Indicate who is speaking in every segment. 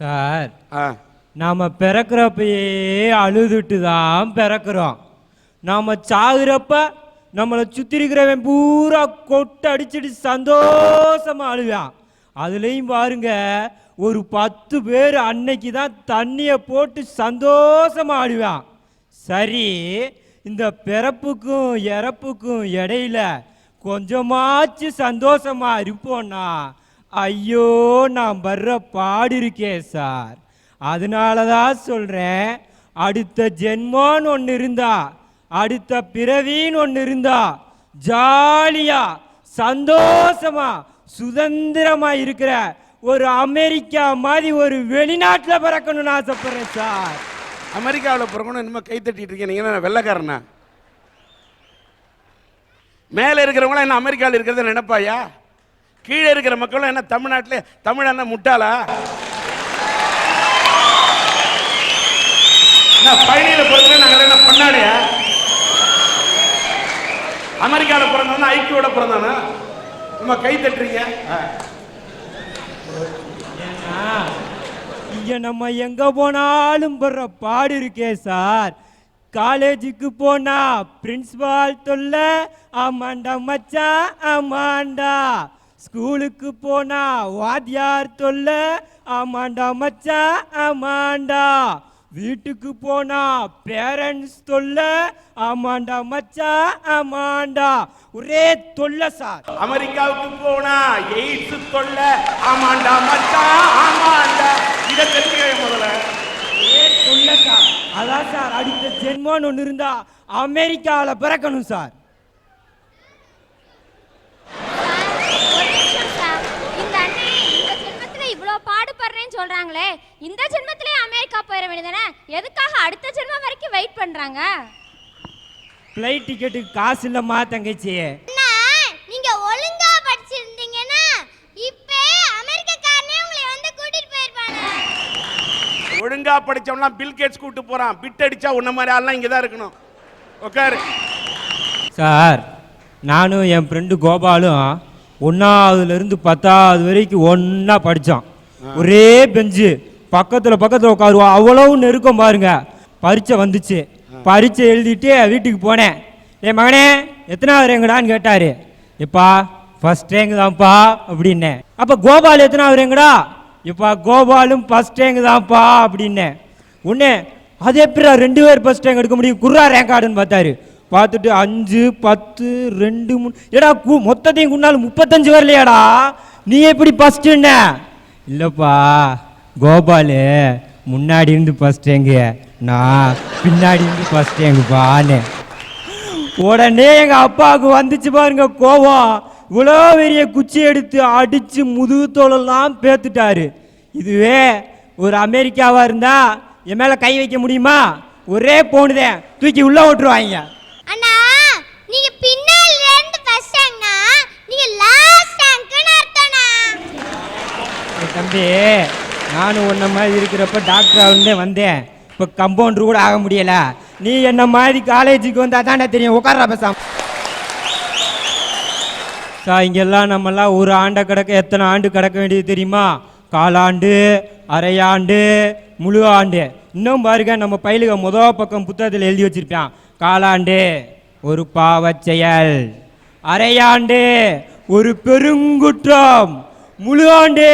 Speaker 1: Sir
Speaker 2: ஆ.
Speaker 1: நாம பிறக்கிறப்பயே அழுதுட்டு தான் பிறக்கிறோம். நாம சாகுறப்ப நம்மளை சுத்தி இருக்கிறவன் பூரா கொட்டு அடிச்சிட்டு சந்தோஷமா அழுவான் அதுலேயும் பாருங்க ஒரு பத்து பேர் அன்னைக்கு தான் தண்ணியை போட்டு சந்தோஷமா அழுவான் சரி இந்த பிறப்புக்கும் இறப்புக்கும் இடையில கொஞ்சமாச்சு சந்தோஷமா இருப்போம்னா ஐயோ நான் வர்ற பாடு இருக்கேன் சார். அதனால தான் சொல்கிறேன் அடுத்த ஜென்மோன்னு ஒன்று இருந்தா அடுத்த பிறவின்னு ஒன்று இருந்தா ஜாலியா சந்தோஷமா சுதந்திரமா இருக்கிற ஒரு அமெரிக்கா மாதிரி ஒரு வெளிநாட்டில் பிறக்கணும்னு ஆசைப்படுறேன் சார்.
Speaker 2: அமெரிக்காவில் பிறக்கணும் இனிமேல் கை தட்டிட்டு இருக்கேன் நீங்கள் என்ன மேலே இருக்கிறவங்களாம் என்ன அமெரிக்காவில் இருக்கிறத நினைப்பாயா? கீழே இருக்கிற மக்களும் என்ன தமிழ்நாட்டில் தமிழ் முட்டாளா? என்ன பழனியில் பிறந்தவங்க நாங்கள் என்ன பண்ணாடியா? அமெரிக்காவில் பிறந்தவனா ஐக்கியோட பிறந்தானா நம்ம கை தட்டுறீங்க?
Speaker 1: இங்க நம்ம எங்க போனாலும் படுற பாடு இருக்கே சார். காலேஜுக்கு போனா பிரின்சிபால் தொல்ல ஆமாண்டா மச்சா ஆமாண்டா. ஸ்கூலுக்கு போனா வாத்தியார் தொல்ல ஆமாண்டா மச்சான் ஆமாண்டா. வீட்டுக்கு போனா பேரண்ட்ஸ் தொல்ல ஆமாண்டா மச்சான் ஆமாண்டா. ஒரே தொல்லை சார்.
Speaker 2: அமெரிக்காவுக்கு போனா எய்ட்ஸ் தொல்ல ஆமாண்டா மச்சான் ஆமாண்டா. இதை தெரிஞ்சுக்க முதல்ல.
Speaker 1: ஏ சொல்ல சார். அதான் சார் அடுத்த ஜென்மம்னு ஒன்று இருந்தா அமெரிக்காவில் பிறக்கணும் சார்
Speaker 3: ஒரு நிமிஷம் சார். இந்த அண்ணே இந்த ஜென்மத்துல இவ்ளோ பாடுபடுறேன்னு சொல்றாங்களே இந்த ஜென்மத்திலே அமெரிக்கா போயிட வேண்டியதானே எதுக்காக அடுத்த ஜென்மம் வரைக்கும் வெயிட் பண்றாங்க?
Speaker 1: ஃப்ளைட் டிக்கெட்டுக்கு காசு இல்லைம்மா தங்கச்சி.
Speaker 3: அண்ணா நீங்க ஒழுங்கா படிச்சிருந்தீங்கன்னா இப்பே அமெரிக்கக்காரனே உங்களை வந்து கூட்டிட்டு போயிருப்பாங்க
Speaker 2: ஒழுங்கா படிச்சவன்லாம் பில் கேட்ஸ் கூட்டு போறான். பிட் அடிச்சா உன்ன மாதிரி ஆள்லாம் இங்க தான் இருக்கணும். உட்காரு
Speaker 1: சார் நானும் என் ஃப்ரெண்டு கோபாலும் ஒன்றாவதுலேருந்து பத்தாவது வரைக்கும் ஒன்றா படித்தோம் ஒரே பெஞ்சு. பக்கத்தில் பக்கத்தில் உட்காருவோம் அவ்வளவு நெருக்கம் பாருங்க. பரீட்சை வந்துச்சு. பரீட்சை எழுதிட்டு வீட்டுக்கு போனேன். என் மகனே எத்தனாவது ரேங்கடான்னு கேட்டார். எப்பா ஃபஸ்ட் ரேங்க் தான்ப்பா அப்படின்னேன். அப்போ கோபால் எத்தனாவது ரேங்கடா எப்பா கோபாலும் ஃபஸ்ட் ரேங்க் தான்ப்பா அப்படின்னேன் உடனே அது எப்படிடா ரெண்டு பேர் ஃபர்ஸ்ட் ரேங்க் எடுக்க முடியும்? குர்ரா ரேங்க் ஆடுன்னு பார்த்தாரு. பார்த்துட்டு அஞ்சு பத்து ரெண்டு மூணு. ஏடா கு மொத்தத்தையும் குண்டாலும் முப்பத்தஞ்சு வரலையாடா? நீ எப்படி ஃபஸ்ட்டுன்ன இல்லைப்பா கோபாலு முன்னாடி இருந்து ஃபர்ஸ்ட் ரேங்கு நான் பின்னாடி இருந்து ஃபர்ஸ்ட் ரேங்குப்பான்னு உடனே எங்கள் அப்பாவுக்கு வந்துச்சு பாருங்க கோவம். இவ்வளோ பெரிய குச்சி எடுத்து அடித்து முதுகு தோலெல்லாம் பேத்துட்டாரு. இதுவே ஒரு அமெரிக்காவாக இருந்தால் என் மேலே கை வைக்க முடியுமா? ஒரே போனுதேன் தூக்கி உள்ள விட்டுருவாங்க
Speaker 3: அண்ணா நீங்கள் பின்னாடி இருந்து
Speaker 1: தம்பி நானும் உன்ன மாதிரி இருக்கிறப்ப டாக்டர் ஆகுந்தே வந்தேன். இப்போ கம்பவுண்டர் கூட ஆக முடியல. நீ என்ன மாதிரி காலேஜுக்கு வந்தா தானே தெரியும். உட்கார பேசாம. சார் இங்கெல்லாம் நம்மெல்லாம் ஒரு ஆண்டை கிடக்க எத்தனை ஆண்டு கிடக்க வேண்டியது தெரியுமா? காலாண்டு அரையாண்டு முழு ஆண்டு. இன்னும் பாருங்க நம்ம பயிலுக முதல் பக்கம் புத்தகத்தில் எழுதி வச்சிருப்பான். காலாண்டு ஒரு பாவச் செயல் அரையாண்டு ஒரு பெருங்குற்றம். முழு ஆண்டு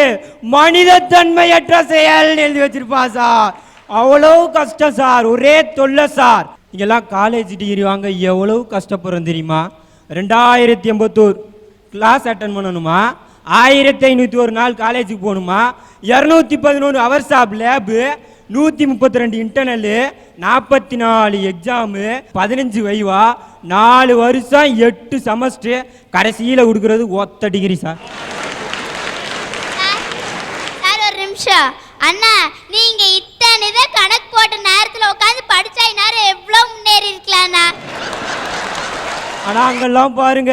Speaker 1: மனிதத்தன்மையற்ற செயல் எழுதி வச்சிருப்பா சார். அவ்வளவு கஷ்டம் சார். ஒரே தொல்லை சார். இங்கெல்லாம் காலேஜ் டிகிரி வாங்க எவ்வளவு கஷ்டப்படுறோம் தெரியுமா? ரெண்டாயிரத்தி எண்பத்தோரு கிளாஸ் அட்டன் பண்ணணுமா? ஆயிரத்தி ஐநூற்றி ஒரு நாள் காலேஜுக்கு போகணுமா? இரநூத்தி பதினொன்று அவர் ஸ்டாப் லேபு நூற்றி முப்பத்தி ரெண்டு இன்டர்னலு நாற்பத்தி நாலு எக்ஸாமு பதினஞ்சு வைவா நாலு வருஷம் எட்டு செமஸ்டர் கடைசியில் கொடுக்குறது ஒத்த டிகிரி சார்.
Speaker 3: நிமிஷம். அண்ணா நீங்க இத்தனை இதை கணக்கு போட்ட நேரத்துல உட்காந்து படிச்சா இந்நேரம் எவ்வளவு முன்னேறி இருக்கலாம்ண்ணா
Speaker 1: ஆனால் அங்கெல்லாம் பாருங்க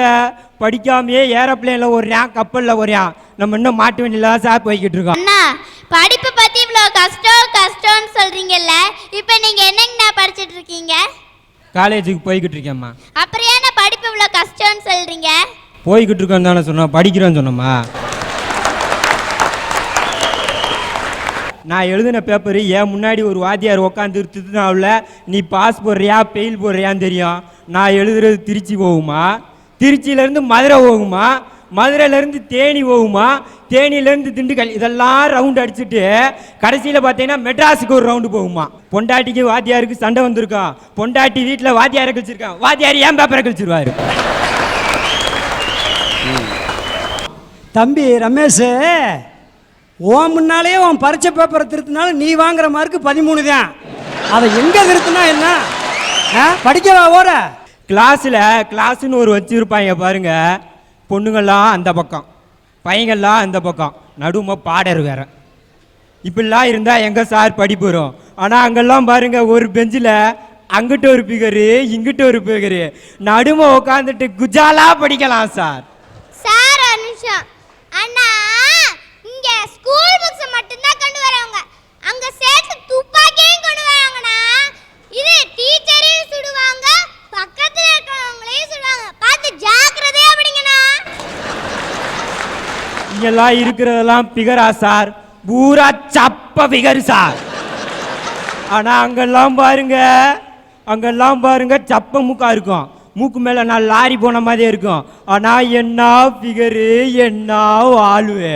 Speaker 1: படிக்காமையே ஏரோப்ளேனில் ஒருறான் கப்பலில் ஒருறான் நம்ம இன்னும் மாட்டு வண்டியில் சார் போய்கிட்டு இருக்கோம்.
Speaker 3: அண்ணா படிப்பு பத்தி இவ்வளோ கஷ்டம் கஷ்டம்னு சொல்றீங்கல்ல இப்போ நீங்க என்னங்கண்ணா படிச்சிட்டு இருக்கீங்க?
Speaker 1: காலேஜுக்கு போய்கிட்டு இருக்கேம்மா.
Speaker 3: அப்புறம் ஏன்னா படிப்பு இவ்வளோ கஷ்டம்னு சொல்றீங்க?
Speaker 1: போய்கிட்டு இருக்கோன்னு தானே சொன்னோம் படிக்கிறோன்னு சொன்னோம்மா. நான் எழுதின பேப்பர் என் முன்னாடி ஒரு வாத்தியார் உட்காந்து திருத்தினாவில் நீ பாஸ் போடுறியா பெயில் போடுறியான்னு தெரியும். நான் எழுதுறது திருச்சி போகுமா? திருச்சியிலேருந்து மதுரை போகுமா? மதுரையிலேருந்து தேனி போகுமா? தேனியிலேருந்து திண்டுக்கல். இதெல்லாம் ரவுண்ட் அடிச்சுட்டு கடைசியில் பார்த்தீங்கன்னா மெட்ராஸுக்கு ஒரு ரவுண்டு போகுமா? பொண்டாட்டிக்கு வாத்தியாருக்கு சண்டை வந்திருக்கான் பொண்டாட்டி வீட்டில் வாத்தியாரை கழிச்சிருக்கான் வாத்தியார் ஏன் பேப்பரை கழிச்சிருவாரு?
Speaker 4: தம்பி ரமேஷ். ஓ முன்னாலேயே உன் பரிச்ச பேப்பரை திருத்தினாலும் நீ வாங்குற மார்க்கு பதிமூணு தான். அதை எங்கே திருத்தினா என்ன? ஆ? படிக்கவா ஓர?
Speaker 1: கிளாஸில் கிளாஸ்னு ஒரு வச்சுருப்பாங்க பாருங்க. பொண்ணுங்கள்லாம் அந்த பக்கம். பையங்கள்லாம் அந்த பக்கம். நடும பாடர் வேற. இப்படிலாம் இருந்தால் எங்கே சார் படிப்பு வரும்? ஆனால் அங்கெல்லாம் பாருங்க ஒரு பெஞ்சில் அங்கிட்ட ஒரு பிகரு இங்கிட்ட ஒரு பிகரு நடுமை உட்காந்துட்டு குஜாலாக படிக்கலாம் சார் இங்கெல்லாம் இருக்கிறதெல்லாம் பிகரா சார். பூரா சப்ப பிகர் சார். ஆனா அங்கெல்லாம் பாருங்க அங்கெல்லாம் பாருங்க சப்ப மூக்கா இருக்கும். மூக்கு மேல நான் லாரி போன மாதிரி இருக்கும். ஆனா என்ன பிகரு என்ன ஆளுவே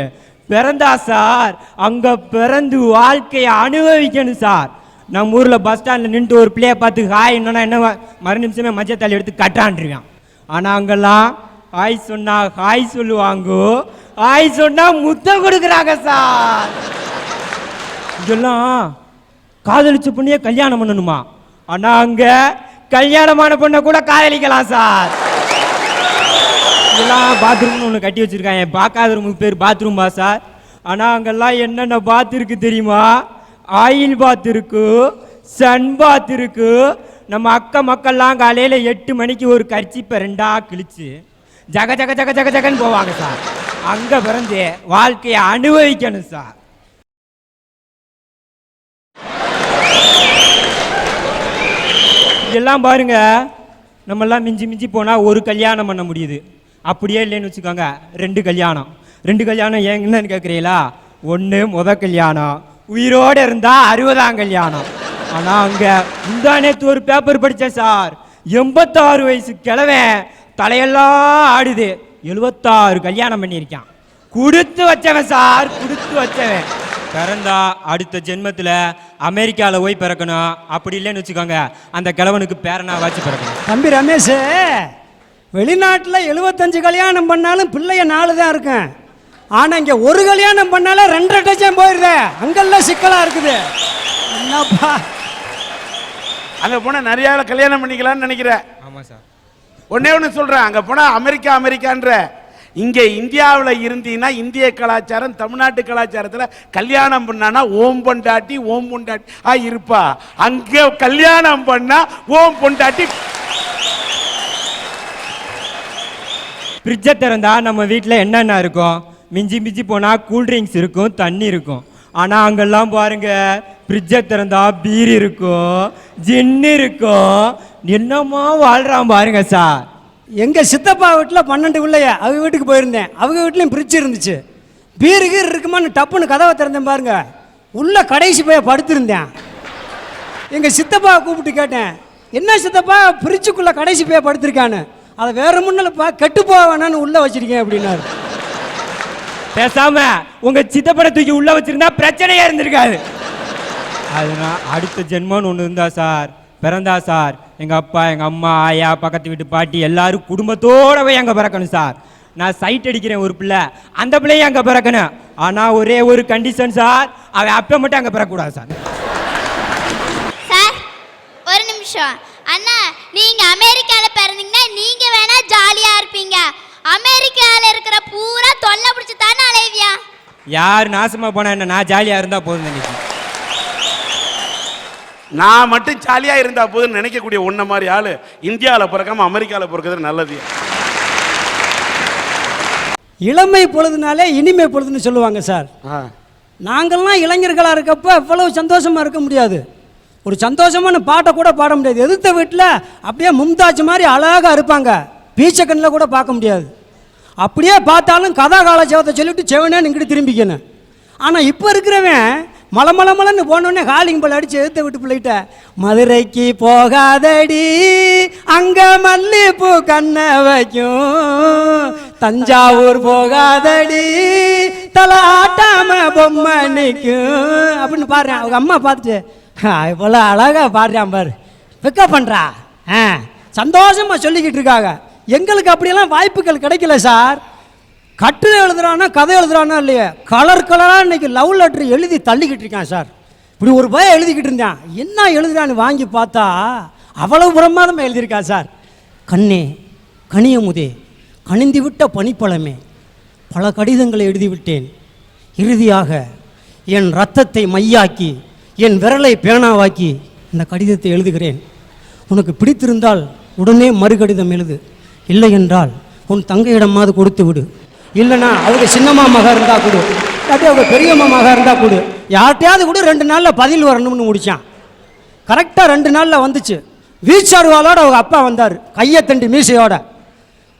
Speaker 1: பிறந்தா சார் அங்க பிறந்து வாழ்க்கையை அனுபவிக்கணும் சார். நம்ம ஊர்ல பஸ் ஸ்டாண்ட்ல நின்று ஒரு பிள்ளைய பார்த்து ஹாய் என்னன்னா என்ன மறு நிமிஷமே மஞ்சத்தாளி எடுத்து கட்டான்றிருக்கான் ஆனா அங்கெல்லாம் ஹாய் சொன்னா ஹாய் சொல்லுவாங்க. ஹாய் சொன்னா முத்தம் கொடுக்குறாங்க சார். இதெல்லாம் காதலிச்ச பொண்ணையே கல்யாணம் பண்ணணுமா? ஆனா அங்க கல்யாணமான பொண்ணை கூட காதலிக்கலாம் சார். இதெல்லாம் பாத்ரூம்னு ஒன்று கட்டி வச்சிருக்காங்க. பார்க்காத ரூமுக்கு பேர் பாத்ரூமா சார். ஆனால் அங்கெல்லாம் என்னென்ன பாத் இருக்கு தெரியுமா? ஆயில் பாத் இருக்கு சன் பாத் இருக்கு. நம்ம அக்க மக்கள்லாம் காலையில் எட்டு மணிக்கு ஒரு கர்ச்சிப்பை ரெண்டாக கிழிச்சு ஜக ஜக ஜக ஜக ஜகன்னு போவாங்க சார். அங்கே பிறந்து வாழ்க்கையை அனுபவிக்கணும் சார். இதெல்லாம் பாருங்க நம்மெல்லாம் மிஞ்சி மிஞ்சி போனால் ஒரு கல்யாணம் பண்ண முடியுது. அப்படியே இல்லைன்னு வச்சுக்கோங்க ரெண்டு கல்யாணம். ரெண்டு கல்யாணம் ஏங்கன்னு கேட்குறீங்களா ஒன்று முத கல்யாணம். உயிரோடு இருந்தால் அறுபதாம் கல்யாணம். ஆனால் அங்கே முந்தா நேற்று ஒரு பேப்பர் படித்தேன் சார். எண்பத்தாறு வயசு கிழவன் தலையெல்லாம் ஆடுது. எழுபத்தாறு கல்யாணம் பண்ணியிருக்கான். கொடுத்து வச்சவன் சார் கொடுத்து வச்சவன். பிறந்தா அடுத்த ஜென்மத்தில் அமெரிக்காவில் போய் பிறக்கணும். அப்படி இல்லைன்னு வச்சுக்கோங்க. அந்த கிழவனுக்கு பேரனா வச்சு பிறக்கணும்.
Speaker 4: தம்பி ரமேஷ் வெளிநாட்டில் எழுபத்தஞ்சு கல்யாணம் பண்ணாலும் பிள்ளைய நாலு தான் இருக்கும் ஆனால் இங்கே ஒரு கல்யாணம் பண்ணாலும் ரெண்டரை டஜன் போயிருதே. அங்கெல்லாம் சிக்கலாக இருக்குது. என்னப்பா?
Speaker 2: அங்க போனா நிறைய கல்யாணம் பண்ணிக்கலாம்னு நினைக்கிறேன்.
Speaker 1: ஆமாம் சார்.
Speaker 2: ஒன்னே ஒன்று சொல்கிறேன் அங்கே போனால் அமெரிக்கா அமெரிக்கான்ற. இங்கே இந்தியாவில் இருந்தீங்கன்னா இந்திய கலாச்சாரம் தமிழ்நாட்டு கலாச்சாரத்தில் கல்யாணம் பண்ணானா ஓம் பொண்டாட்டி ஓம் பொண்டாட்டி ஆ இருப்பா. அங்கே கல்யாணம் பண்ணா ஓம் பொண்டாட்டி.
Speaker 1: ஃப்ரிட்ஜை திறந்தா நம்ம வீட்டில் என்னென்ன இருக்கும்? மிஞ்சி மிஞ்சி போனால் கூல்ட்ரிங்க்ஸ் இருக்கும் தண்ணி இருக்கும். ஆனால் அங்கெல்லாம் பாருங்க ஃப்ரிட்ஜை திறந்தா பீர் இருக்கும் ஜின்னு இருக்கும். என்னமோ வாழ்கிறான் பாருங்க சார்.
Speaker 4: எங்கள் சித்தப்பா வீட்டில் பன்னெண்டு பிள்ளைய அவங்க வீட்டுக்கு போயிருந்தேன். அவங்க வீட்லேயும் ஃப்ரிட்ஜ் இருந்துச்சு. பீரு கீர் இருக்குமான்னு டப்புன்னு கதவை திறந்தேன் பாருங்க. உள்ள கடைசி போய் படுத்திருந்தேன். எங்கள் சித்தப்பாவை கூப்பிட்டு கேட்டேன் என்ன சித்தப்பா ஃப்ரிட்ஜுக்குள்ளே கடைசி போய் படுத்திருக்கான்னு? அதை வேற முன்னலப்பா கெட்டு போக வேணான்னு உள்ளே வச்சிருக்கேன் அப்படின்னாரு.
Speaker 1: பேசாம உங்க சித்தப்பனை தூக்கி உள்ள வச்சிருந்தா பிரச்சனையே இருந்திருக்காது. அதனால் அடுத்த ஜென்மம்னு ஒன்று இருந்தா சார் பிறந்தா சார் எங்க அப்பா எங்க அம்மா ஆயா பக்கத்து வீட்டு பாட்டி எல்லாரும் குடும்பத்தோட போய் அங்க பிறக்கணும் சார். நான் சைட் அடிக்கிறேன் ஒரு பிள்ளை அந்த பிள்ளையும் அங்க பிறக்கணும். ஆனா ஒரே ஒரு கண்டிஷன் சார் அவன் அப்ப மட்டும் அங்க பிறக்கக்கூடாது சார்.
Speaker 5: சார் ஒரு நிமிஷம். அண்ணா நீங்க அமெரிக்கால பிறந்தீங்கன்னா நீங்க வேணா ஜாலியா இருப்பீங்க. அமெரிக்கால இருக்கிற பூரா தொல்லை பிடிச்சு தானே அலைவியா?
Speaker 1: யார் நாசமா போனா என்ன? நான் ஜாலியா இருந்தா போதும் இன்னைக்கு.
Speaker 2: நான் மட்டும் ஜாலியா இருந்தா போதும்னு நினைக்கக்கூடிய உன்ன மாதிரி ஆளு இந்தியாவில் பிறக்காம அமெரிக்காவில் பிறக்கிறது நல்லது.
Speaker 4: இளமை பொழுதுனாலே இனிமை பொழுதுன்னு சொல்லுவாங்க சார். நாங்கள்லாம் இளைஞர்களாக இருக்கப்ப இவ்வளவு சந்தோஷமாக இருக்க முடியாது. ஒரு சந்தோஷமான பாட்டை கூட பாட முடியாது. எதிர்த்த வீட்டில் அப்படியே மும்தாஜ் மாதிரி அழகாக இருப்பாங்க. பீச்சக்கண்ணில் கூட பார்க்க முடியாது. அப்படியே பார்த்தாலும் கதா கால சேவத்தை சொல்லிவிட்டு செவனேன்னு இங்கிட்டு திரும்பிக்கணும். ஆனால் இப்போ இருக்கிறவன் மல மல மலன்னு போனோடனே காலிங் பல் அடிச்சு எழுத்த விட்டு பிள்ளைகிட்ட மதுரைக்கு போகாதடி அங்கே மல்லிப்பூ கண்ண வைக்கும். தஞ்சாவூர் போகாதடி தலை ஆட்டாம பொம்மை நிற்கும் அப்படின்னு பாடுறேன். அவங்க அம்மா பார்த்துட்டு இவ்வளோ அழகா பாடுறான் பாரு. பிக்கப் பண்ணுறா ஆ சந்தோஷமாக சொல்லிக்கிட்டு இருக்காங்க. எங்களுக்கு அப்படியெல்லாம் வாய்ப்புகள் கிடைக்கல சார். கட்டுரை எழுதுறானா கதை எழுதுறானா இல்லையா. கலர் கலராக இன்னைக்கு லவ் லெட்டர் எழுதி தள்ளிக்கிட்டு இருக்கான் சார். இப்படி ஒரு பயம் எழுதிக்கிட்டு இருந்தான். என்ன எழுதுறான்னு வாங்கி பார்த்தா அவ்வளவு பிரமாதமாக எழுதியிருக்கான் சார். கண்ணே கனியமுதே கணிந்து விட்ட பனிப்பழமே பல கடிதங்களை எழுதிவிட்டேன். இறுதியாக என் ரத்தத்தை மையாக்கி என் விரலை பேனாவாக்கி இந்த கடிதத்தை எழுதுகிறேன். உனக்கு பிடித்திருந்தால் உடனே மறுகடிதம் எழுது. இல்லை என்றால் உன் தங்கையிடமாவது கொடுத்து விடு. இல்லைனா அவங்க சின்னம்மா மகா இருந்தால் கொடு. இல்லாட்டி அவங்க பெரியம்மா மகா இருந்தால் கொடு. யார்கிட்டையாவது கூட ரெண்டு நாளில் பதில் வரணும்னு முடிச்சான். கரெக்டாக ரெண்டு நாளில் வந்துச்சு. வீச்சாருவாலோட அவங்க அப்பா வந்தார். கையை தண்டி மீசையோட.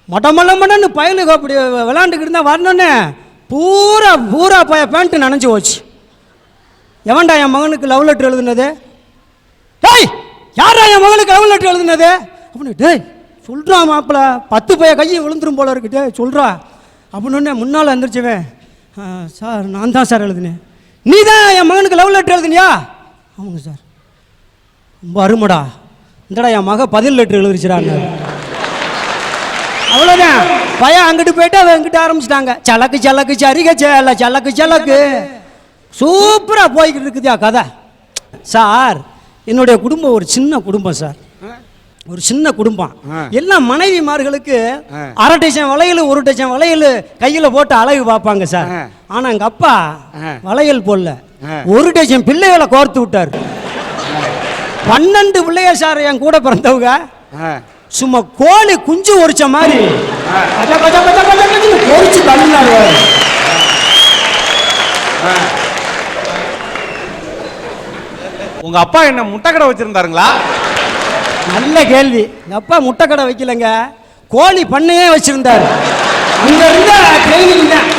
Speaker 4: மொட்டமல்ல பயலுக்கு அப்படி விளாண்டுக்கிட்டு இருந்தால் வரணுன்னு பூரா பூரா பய பேண்ட்டு நனைஞ்சு போச்சு. எவன்டா என் மகனுக்கு லவ் லெட்டர் எழுதுனது? டேய் யாரா என் மகனுக்கு லவ் லெட்டர் எழுதுனது? அப்படின்னு டேய் சொல்றா மாப்பிள பத்து பைய கையை விழுந்துரும் போல இருக்கு. சொல்கிறா சொல்றா. அப்படின்னு முன்னால் எந்திரிச்சவன் சார் நான் தான் சார் எழுதுனேன். நீ தான் என் மகனுக்கு லவ் லெட்டர் எழுதுனியா? ஆமாங்க சார். ரொம்ப அருமடா. இந்தடா என் மக பதில் லெட்டர் எழுதிச்சிடாங்க அவ்வளோதான் பையன் அங்கிட்டு போயிட்டு அவன் எங்கிட்ட ஆரம்பிச்சிட்டாங்க. சலக்கு சலக்கு சரிக சேல சலக்கு சலக்கு. சூப்பராக போய்கிட்டு இருக்குதுயா கதை. சார் என்னுடைய குடும்பம் ஒரு சின்ன குடும்பம் சார். ஒரு சின்ன குடும்பம்
Speaker 2: ஆ.
Speaker 4: எல்லாம் மனைவிமார்களுக்கு. அரை டஜன் வளையல் ஒரு டஜன் வளையல் கையில் போட்டு அழகு பார்ப்பாங்க சார். ஆனால் எங்கள் அப்பா. வளையல் போடல. ஒரு டஜன் பிள்ளைகளை கோர்த்து விட்டார் பன்னெண்டு பிள்ளைய சார் என் கூட பிறந்தவங்க. சும்மா கோழி குஞ்சு ஒரிச்ச மாதிரி.
Speaker 6: உங்க அப்பா என்ன முட்டைக்கடை வச்சிருந்தாருங்களா
Speaker 4: நல்ல கேள்வி. எங்க அப்பா முட்டை கடை வைக்கலங்க. கோழி பண்ணையே வச்சிருந்தார். அங்க இருந்த ட்ரைனிங் தான்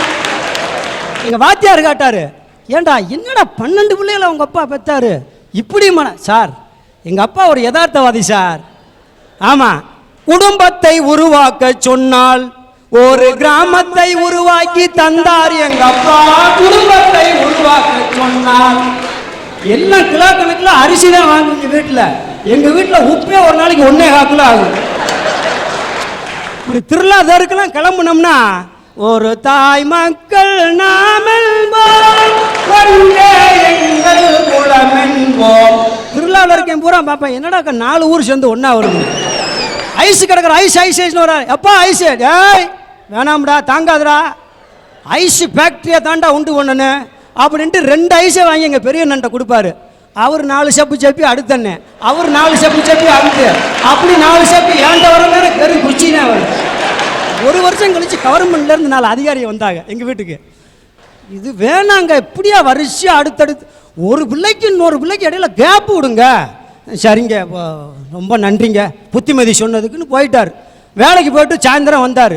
Speaker 4: எங்க வாத்தியார் காட்டாரு ஏன்டா என்னடா பன்னெண்டு பிள்ளைகளை உங்க அப்பா பெத்தாரு? இப்படி மன சார் எங்க அப்பா ஒரு யதார்த்தவாதி சார். ஆமா. குடும்பத்தை உருவாக்க சொன்னால் ஒரு கிராமத்தை உருவாக்கி தந்தார் எங்க அப்பா. குடும்பத்தை உருவாக்க சொன்னால் எல்லாம் கிலோ கணக்கில் அரிசி தான் வாங்குவீங்க வீட்டில். எங்க வீட்டில் உப்பே ஒரு நாளைக்கு ஒன்றே கால் ஆகும் இப்படி திருவிழா தெருக்கெல்லாம் கிளம்புனோம்னா ஒரு தாய் மக்கள் நாமென்போம் திருவிழாவில் இருக்கேன் பூரா பார்ப்பேன் என்னடா அக்கா நாலு ஊர் சேர்ந்து ஒன்றா வருது. ஐஸ் கிடக்குற ஐஸ் ஐஸ் ஐஸ்னு வர எப்பா ஐஸ்? ஏய் வேணாம்டா தாங்காதடா. ஐஸ் ஃபேக்ட்ரியை தாண்டா உண்டு ஒன்றுன்னு அப்படின்ட்டு ரெண்டு ஐஸை வாங்கி எங்கள் பெரிய நண்டை கொடுப்பாரு. அவர் நாலு செப்பு செப்பி அடுத்தண்ணே. அவர் நாலு செப்பு செப்பி அடுத்து. அப்படி நாலு செப்பு ஏண்ட வர மேலே கரு குச்சினே வரும். ஒரு வருஷம் கழிச்சு கவர்மெண்ட்லேருந்து நாலு அதிகாரி வந்தாங்க எங்கள் வீட்டுக்கு. இது வேணாங்க இப்படியா வரிசையாக அடுத்தடுத்து. ஒரு பிள்ளைக்கு இன்னொரு பிள்ளைக்கு இடையில கேப் விடுங்க. சரிங்க ரொம்ப நன்றிங்க. புத்திமதி சொன்னதுக்குன்னு போயிட்டார். வேலைக்கு போயிட்டு சாயந்தரம் வந்தார்.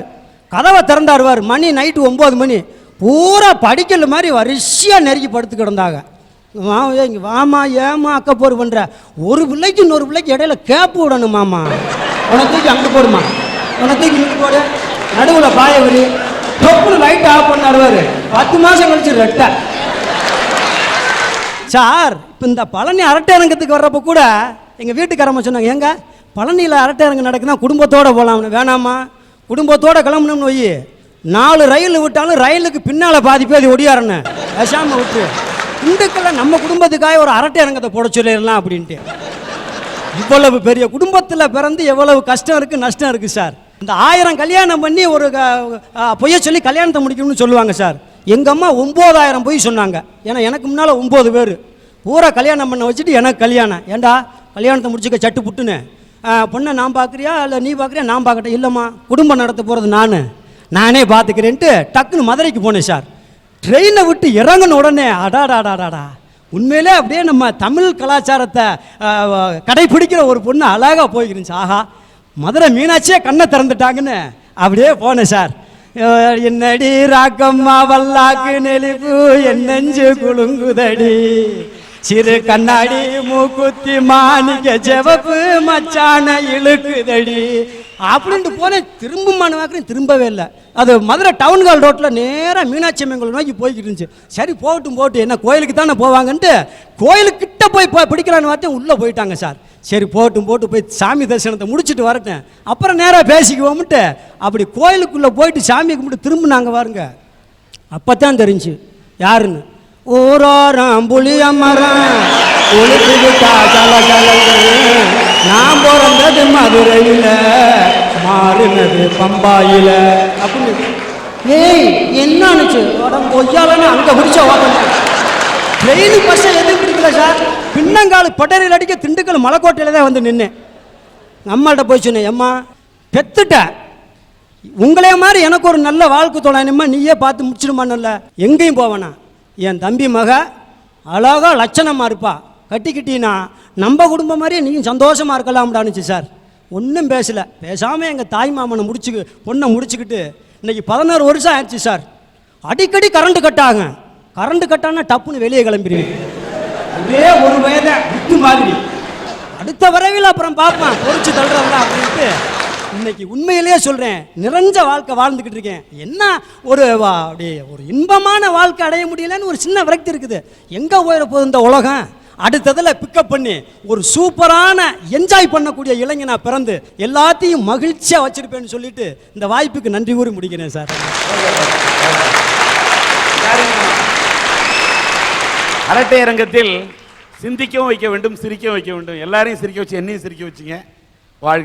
Speaker 4: கதவை திறந்தாருவார் மணி நைட்டு ஒம்பது மணி. பூரா படிக்கல மாதிரி வரிசையாக நெருக்கி படுத்து கிடந்தாங்க. வா இங்கே வாமா ஏமா அக்கப்போர் பண்ணுற ஒரு பிள்ளைக்கு இன்னொரு பிள்ளைக்கு இடையில கேப்பு விடணும் மாமா. உனக்கு தூக்கி அங்கே போடுமா? உனக்கு தூக்கி இங்கே போடு. நடுவில் பாய விரி தொப்புனு லைட் ஆஃப் பண்ணாருவார் பத்து மாதம் கழிச்சு ரெட்டை. சார் இப்போ இந்த பழனி அரட்டை அரங்கத்துக்கு வர்றப்போ கூட எங்கள் வீட்டுக்காரம்மா சொன்னாங்க ஏங்க பழனியில் அரட்டை அரங்கம் நடக்குதுன்னா குடும்பத்தோடு போகலாம்னு வேணாமா குடும்பத்தோடு கிளம்பணும்னு வை. நாலு ரயில் விட்டாலும் ரயிலுக்கு பின்னால் பாதி பேதி ஒடியாரண்ணே பேசாமல் விட்டு. இந்துக்களை நம்ம குடும்பத்துக்காக ஒரு அரட்டை அரங்கத்தை போட சொல்லிடலாம் அப்படின்ட்டு. இவ்வளவு பெரிய குடும்பத்தில் பிறந்து எவ்வளவு கஷ்டம் இருக்குது நஷ்டம் இருக்குது சார். இந்த ஆயிரம் கல்யாணம் பண்ணி ஒரு க- பொய்ய சொல்லி கல்யாணத்தை முடிக்கணும்னு சொல்லுவாங்க சார். எங்கள் அம்மா ஒம்போதாயிரம் பொய் சொன்னாங்க. ஏன்னா எனக்கு முன்னால் ஒம்பது பேர். பூரா கல்யாணம் பண்ண வச்சுட்டு எனக்கு கல்யாணம். ஏண்டா? கல்யாணத்தை முடிச்சுக்க சட்டு புட்டுன்னு. பொண்ணை நான் பார்க்குறியா இல்லை நீ பார்க்குறியா நான் பார்க்கட்டேன் இல்லைம்மா குடும்பம் நடத்த போகிறது நான். நானே பார்த்துக்கிறேன்ட்டு டக்குன்னு மதுரைக்கு போனேன் சார். ட்ரெயினை விட்டு இறங்கின உடனே அடாடாடாடாடா. உண்மையிலே அப்படியே நம்ம தமிழ் கலாச்சாரத்தை கடைபிடிக்கிற ஒரு பொண்ணு அழகாக போய்க்கிருந்துச்சு ஆஹா மதுரை மீனாட்சியே கண்ணை திறந்துட்டாங்கன்னு அப்படியே போனேன் சார். என்னடி ராக்கம்மா வல்லாக்கு நெளிப்பு என் நெஞ்சு குலுங்குதடி. சிறு கண்ணாடி மூக்குத்தி மாணிக்க ஜெவப்பு மச்சான இழுக்குதடி. அப்படின்ட்டு போனேன் திரும்ப வாக்குறேன் திரும்பவே இல்லை. அது மதுரை டவுன் ஹால் ரோட்டில் நேராக மீனாட்சி அம்மன் கோயில் நோக்கி போய்கிட்டு இருந்துச்சு. சரி போகட்டும் போட்டு என்ன கோயிலுக்கு தானே போவாங்கன்ட்டு கோயிலுக்கிட்ட போய் பிடிக்கலான்னு பார்த்தேன் உள்ளே போயிட்டாங்க சார். சரி போட்டும் போட்டு போய் சாமி தரிசனத்தை முடிச்சுட்டு வரட்டேன். அப்புறம் நேராக பேசிக்குவோம்ட்டு அப்படி கோயிலுக்குள்ளே போயிட்டு சாமியை கும்பிட்டு திரும்பினாங்க வாருங்க அப்போ தான் தெரிஞ்சு யாருன்னு? ஊரோரம் புளியமரம் உளுத்துக்கிட்டா சல நான் பிறந்தது மதுரையில் மாறினது பம்பாயில். அப்படின்னு. ஏய் என்னன்னுச்சு உடம்பு ஒய்யாலன்னு அங்கே பிடிச்ச ஓட்டம் ட்ரெயின் பஸ்ஸை எதுவும் பிடிக்கல சார். பின்னங்கால் பட்டறையில் அடிக்க திண்டுக்கல் மலைக்கோட்டையில் தான் வந்து நின்னேன். நம்மள்கிட்ட போய் சொன்னேன் அம்மா பெத்துட்டேன் உங்களே மாதிரி எனக்கு ஒரு நல்ல வாழ்க்கை தொழிலுமா நீயே பார்த்து முடிச்சிடுமான்னுல்ல எங்கேயும் போவேண்ணா என் தம்பி மக அழகா லட்சணமாக இருப்பா. கட்டிக்கிட்டீன்னா நம்ம குடும்பம் மாதிரியே நீயும் சந்தோஷமாக இருக்கலாம்டானுச்சு சார். ஒன்றும் பேசலை. பேசாமல் எங்கள் தாய் மாமனை முடிச்சு பொண்ணை முடிச்சுக்கிட்டு இன்னைக்கு பதினாறு வருஷம் ஆயிடுச்சு சார். அடிக்கடி கரண்ட் கட்டாங்க. கரண்ட் கட்டானா டப்புன்னு வெளியே கிளம்பிடுவேன். ஒரே ஒரு வயதை விட்டு மாதிரி. அடுத்த வரவில் அப்புறம் பார்ப்பேன். பொறிச்சு தள்ளுறவங்க அப்படின்ட்டு. இன்னைக்கு உண்மையிலேயே சொல்றேன் நிறைஞ்ச வாழ்க்கை வாழ்ந்துக்கிட்டு இருக்கேன். என்ன ஒரு வா- அப்படியே ஒரு இன்பமான வாழ்க்கை அடைய முடியலன்னு ஒரு சின்ன விரக்தி இருக்குது. எங்க போயிட போகுது இந்த உலகம்? அடுத்ததில் பிக்கப் பண்ணி ஒரு சூப்பரான என்ஜாய் பண்ணக்கூடிய இளைஞனா பிறந்து எல்லாத்தையும் மகிழ்ச்சியாக வச்சிருப்பேன்னு சொல்லிட்டு இந்த வாய்ப்புக்கு நன்றி கூறி முடிக்கிறேன் சார்.
Speaker 2: அரட்டை அரங்கத்தில் சிந்திக்கவும் வைக்க வேண்டும் சிரிக்கவும் வைக்க வேண்டும். எல்லாரையும் சிரிக்க வச்சு என்னையும் சிரிக்க வச்சுங்க. வாழ்க